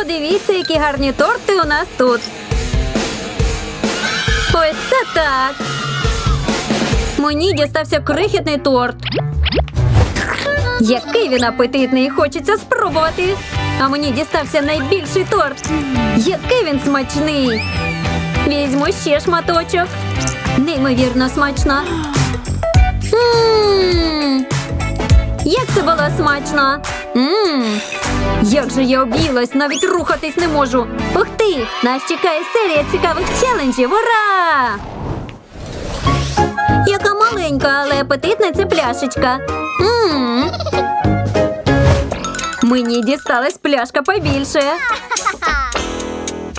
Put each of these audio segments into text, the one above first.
Подивіться, які гарні торти у нас тут. Ось це так. Мені дістався крихітний торт. Який він апетитний, хочеться спробувати. А мені дістався найбільший торт. Який він смачний. Візьму ще шматочок. Неймовірно смачно. Мм. Як це було смачно? Мм. Як же я об'їлась, навіть рухатись не можу. Ух ти! Нас чекає серія цікавих челенджів. Ура! Яка маленька, але апетитна ця пляшечка. Мені дісталась пляшка побільше.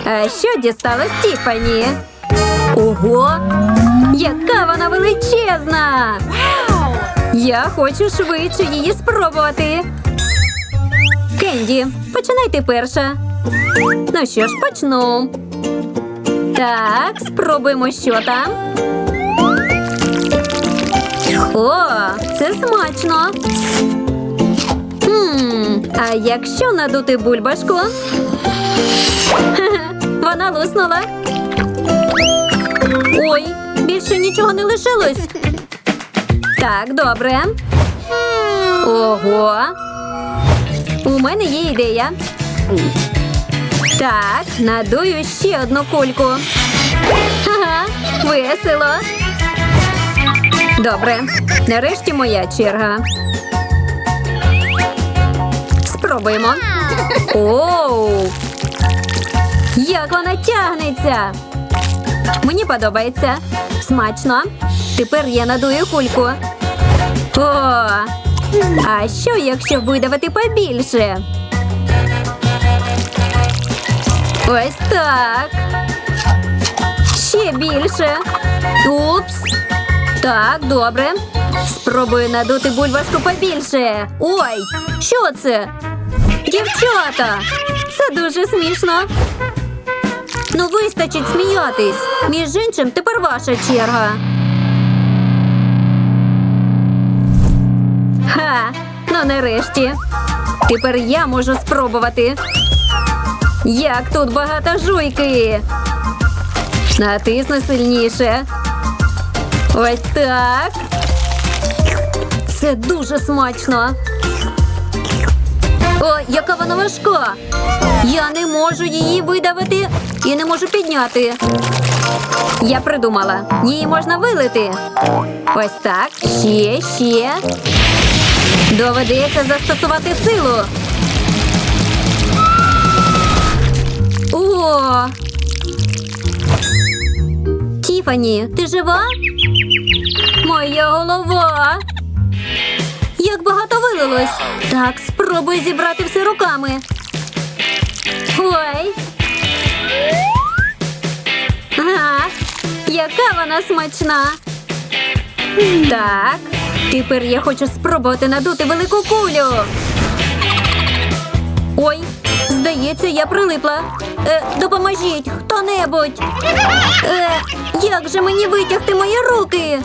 А що дісталось Тіфані? Ого! Яка вона величезна! Я хочу швидше її спробувати. Кенді, починай ти перша. Ну що ж, почну. Так, спробуємо, що там. О, це смачно. Хм, а якщо надути бульбашку? Вона луснула. Ой, більше нічого не лишилось. Так, добре. Ого. У мене є ідея. Так, надую ще одну кульку. Ага, весело. Добре, нарешті моя черга. Спробуємо. Оу! Як вона тягнеться! Мені подобається. Смачно. Тепер я надую кульку. О! А що, якщо видавати побільше? Ось так. Ще більше. Упс. Так, добре. Спробую надути бульбашку побільше. Ой, що це? Дівчата! Це дуже смішно. Ну, вистачить сміятись. Між іншим, тепер ваша черга. Нарешті. Тепер я можу спробувати. Як тут багато жуйки. Натисну сильніше. Ось так. Це дуже смачно. О, яка вона важка. Я не можу її видавити і не можу підняти. Я придумала. Її можна вилити. Ось так. Ще, ще. Доведеться застосувати силу. О! Тіфані, ти жива? Моя голова. Як багато вилилось. Так, спробуй зібрати все руками. Ой. Ага, яка вона смачна. Так, тепер я хочу спробувати надути велику кулю. Ой, здається, я прилипла. Е, допоможіть хто-небудь. Е, як же мені витягти мої руки?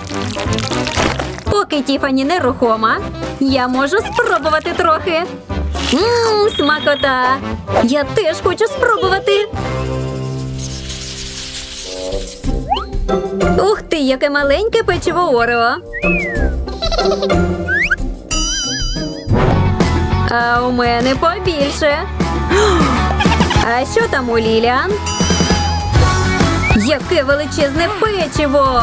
Поки Тіфані нерухома, я можу спробувати трохи. Ммм, смакота! Я теж хочу спробувати. Ух ти, яке маленьке печиво Орео. А у мене побільше. А що там у Ліліан? Яке величезне печиво!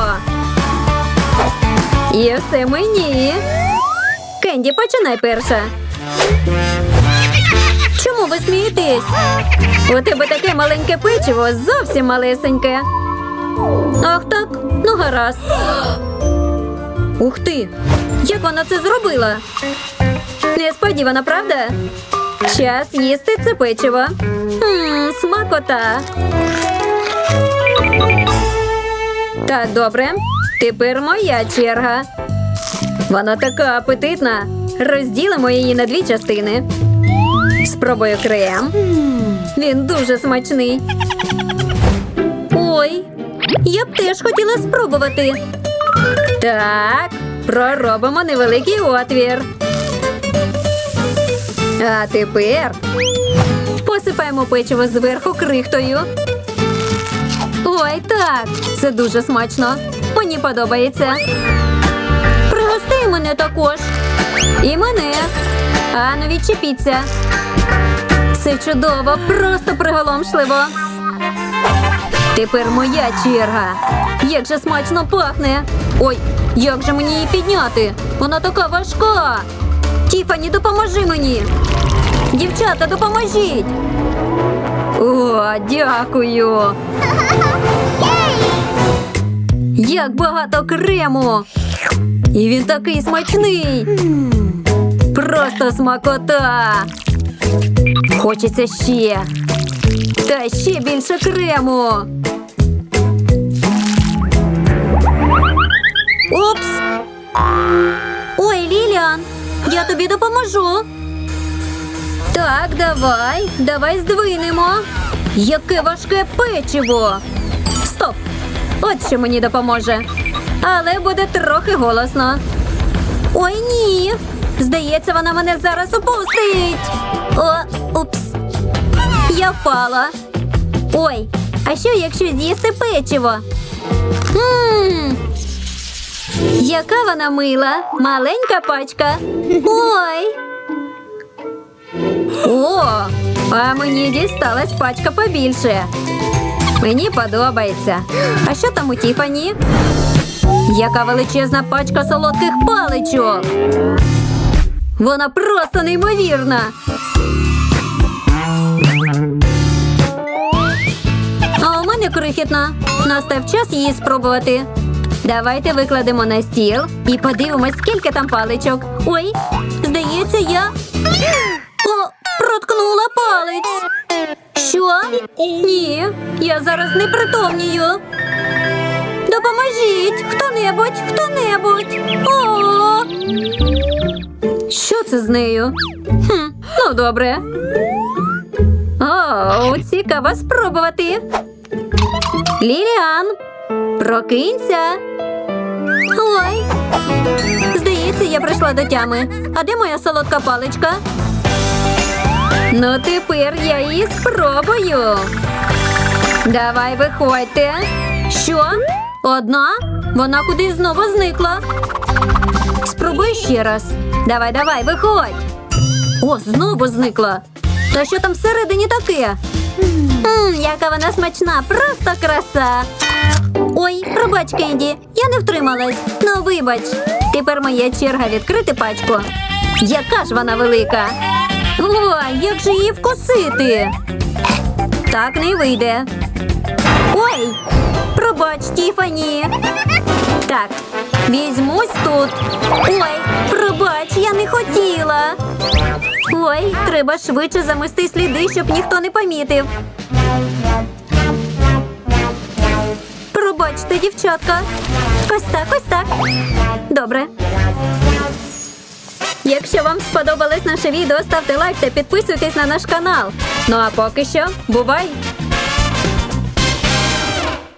І все мені. Кенді, починай перша. Чому ви смієтесь? У тебе таке маленьке печиво, зовсім малесеньке. Ах так, ну гаразд. Ух ти! Як вона це зробила? Несподівано, правда? Час їсти це печиво. Ммм, смакота. Так, добре. Тепер моя черга. Вона така апетитна. Розділимо її на дві частини. Спробую крем. Він дуже смачний. Ой, я б теж хотіла спробувати. Так, проробимо невеликий отвір. А тепер Посипаємо печиво зверху крихтою. Ой, так, це дуже смачно. Мені подобається. Пригости мене також. І мене. А ну відчепіться. Це чудово, просто приголомшливо. Тепер моя черга. Як же смачно пахне. Ой, як же мені її підняти? Вона така важка. Тіфані, допоможи мені. Дівчата, допоможіть. О, дякую. Як багато крему. І він такий смачний. Просто смакота. Хочеться ще. Та ще більше крему. Упс. Ой, Ліліан, я тобі допоможу. Так, давай, давай здвинемо. Яке важке печиво. Стоп! От що мені допоможе. Але буде трохи голосно. Ой, ні. Здається, вона мене зараз опустить. О, упс. Я впала. Ой, а що, якщо з'їсти печиво? Ммм. Яка вона мила, маленька пачка. Ой. О, а мені дісталась пачка побільше. Мені подобається. А що там у Тіфані? Яка величезна пачка солодких паличок. Вона просто неймовірна. А у мене крихітна. Настав час її спробувати. Давайте викладемо на стіл і подивимось, скільки там паличок. Ой, здається, я О, проткнула палець. Що? Ні, я зараз не притомнію. Допоможіть! Хто-небудь, хто-небудь. О! Що це з нею? Хм, ну добре. О, цікаво спробувати. Ліліан, прокинься. Ой. Здається, я прийшла до тями. А де моя солодка паличка? Ну, тепер я її спробую. Давай виходьте. Що? Одна? Вона кудись знову зникла. Спробуй ще раз. Давай, давай, виходь. О, знову зникла. Та що там всередині таке? Мм, яка вона смачна, просто краса. Ой, пробач, Кенді, я не втрималась. Ну, вибач. Тепер моя черга відкрити пачку. Яка ж вона велика? Ой, як же її вкусити? Так не вийде. Ой, пробач, Тіфані. Так, візьмусь тут. Ой, пробач, я не хотіла. Ой, треба швидше замести сліди, щоб ніхто не помітив. Пробачте, дівчатка. Ось так, ось так. Добре. Якщо вам сподобалось наше відео, ставте лайк та підписуйтесь на наш канал. Ну а поки що, бувай!